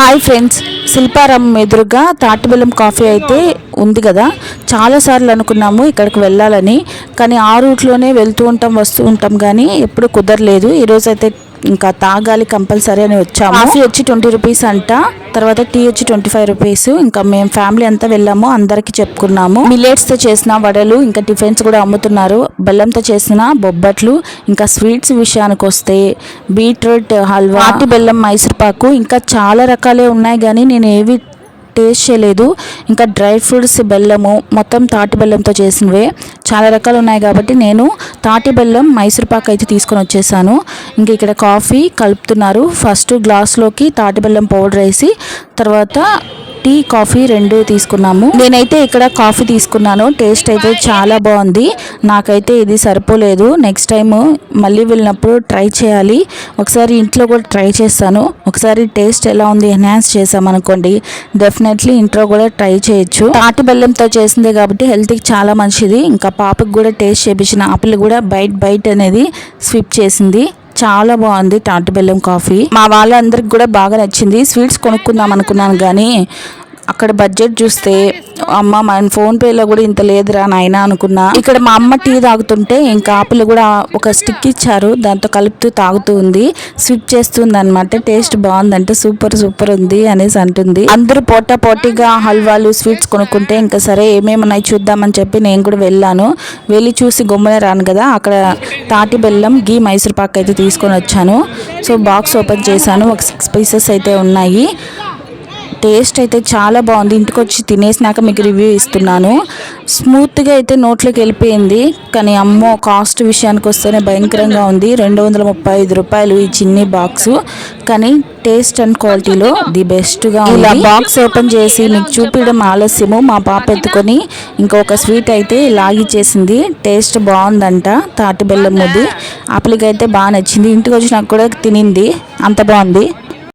Hi friends. Shilparamam ఎదురుగా తాటిబెల్లం coffee అయితే ఉంది కదా. చాలాసార్లు అనుకున్నాము ఇక్కడికి వెళ్ళాలని. కానీ ఆ రూట్లోనే వెళ్తూ ఉంటాం వస్తూ ఉంటాం కానీ ఎప్పుడు కుదరలేదు. ఈరోజు అయితే ఇంకా తాగాలి కంపల్సరీ అని వచ్చాము. కాఫీ వచ్చి ట్వంటీ రూపీస్ అంట. తర్వాత టీ వచ్చి ట్వంటీ ఫైవ్ రూపీస్. ఇంకా మేము ఫ్యామిలీ అంతా వెళ్ళాము అందరికి చెప్పుకున్నాము. మిల్లెట్స్తో చేసిన వడలు ఇంకా టిఫిన్స్ కూడా అమ్ముతున్నారు. బెల్లంతో చేసిన బొబ్బట్లు ఇంకా స్వీట్స్ విషయానికి వస్తే బీట్రూట్ హల్వా అట్టి బెల్లం మైసూర్ పాకు ఇంకా చాలా రకాలే ఉన్నాయి. కానీ నేను ఏవి టేస్ట్ చేయలేదు. ఇంకా డ్రై ఫ్రూట్స్ బెల్లము మొత్తం తాటి బెల్లంతో చేసినవే. చాలా రకాలు ఉన్నాయి కాబట్టి నేను తాటి బెల్లం మైసూర్ పాక్ అయితే తీసుకొని వచ్చేసాను. ఇంకా ఇక్కడ కాఫీ కలుపుతున్నారు. ఫస్ట్ గ్లాస్లోకి తాటి బెల్లం పౌడర్ వేసి తర్వాత టీ కాఫీ రెండు తీసుకున్నాము. నేనైతే ఇక్కడ కాఫీ తీసుకున్నాను. టేస్ట్ అయితే చాలా బాగుంది. నాకైతే ఇది సరిపోలేదు. నెక్స్ట్ టైం మళ్ళీ వెళ్ళినప్పుడు ట్రై చేయాలి. ఒకసారి ఇంట్లో కూడా ట్రై చేస్తాను. ఒకసారి టేస్ట్ ఎలా ఉంది ఎన్హాన్స్ చేసామనుకోండి డెఫినెట్లీ ఇంట్లో కూడా ట్రై చేయొచ్చు. తాటి బెల్లంతో చేసిందే కాబట్టి హెల్త్కి చాలా మంచిది. ఇంకా పాపకి కూడా టేస్ట్ చేపించిన ఆపిల్ కూడా బైట్ బైట్ అనేది స్విప్ చేసింది. చాలా బాగుంది తాటి బెల్లం కాఫీ. మా వాళ్ళందరికి కూడా బాగా నచ్చింది. స్వీట్స్ కొనుక్కుందాం అనుకున్నాను కానీ అక్కడ బడ్జెట్ చూస్తే అమ్మ మన ఫోన్ పేలో కూడా ఇంత లేదురా నాయన అనుకున్నా. ఇక్కడ మా అమ్మ టీ తాగుతుంటే ఇంకా ఆపిల్ కూడా ఒక స్టిక్ ఇచ్చారు. దాంతో కలుపుతూ తాగుతూ ఉంది. స్విప్ చేస్తుంది అనమాట టేస్ట్ బాగుందంటే సూపర్ సూపర్ ఉంది అనేసి అంటుంది. అందరూ పోటా పోటీగా హల్వాలు స్వీట్స్ కొనుక్కుంటే ఇంకా సరే ఏమేమన్నాయి చూద్దామని చెప్పి నేను కూడా వెళ్ళాను. వెళ్ళి చూసి గమ్మునే రాను కదా అక్కడ తాటి బెల్లం గీ మైసూర్ పాక్ అయితే తీసుకొని వచ్చాను. సో బాక్స్ ఓపెన్ చేశాను. ఒక సిక్స్ పీసెస్ అయితే ఉన్నాయి. టేస్ట్ అయితే చాలా బాగుంది. ఇంటికి వచ్చి తినేసినాక మీకు రివ్యూ ఇస్తున్నాను. స్మూత్గా అయితే నోట్లోకి వెళ్ళిపోయింది. కానీ అమ్మో కాస్ట్ విషయానికి వస్తేనే భయంకరంగా ఉంది. రెండు వందల ముప్పై ఐదు రూపాయలు ఈ చిన్ని బాక్స్ కానీ టేస్ట్ అండ్ క్వాలిటీలో ది బెస్ట్గా ఇలా బాక్స్ ఓపెన్ చేసి మీకు చూపించడం ఆలస్యము. మా పాప ఎత్తుకొని ఇంకొక స్వీట్ అయితే లాగిచ్చేసింది టేస్ట్ బాగుందంట. తాటి బెల్లం ముద్ది. ఆపిల్కి అయితే బాగా నచ్చింది. ఇంటికి వచ్చి నాకు కూడా తినింది. అంత బాగుంది.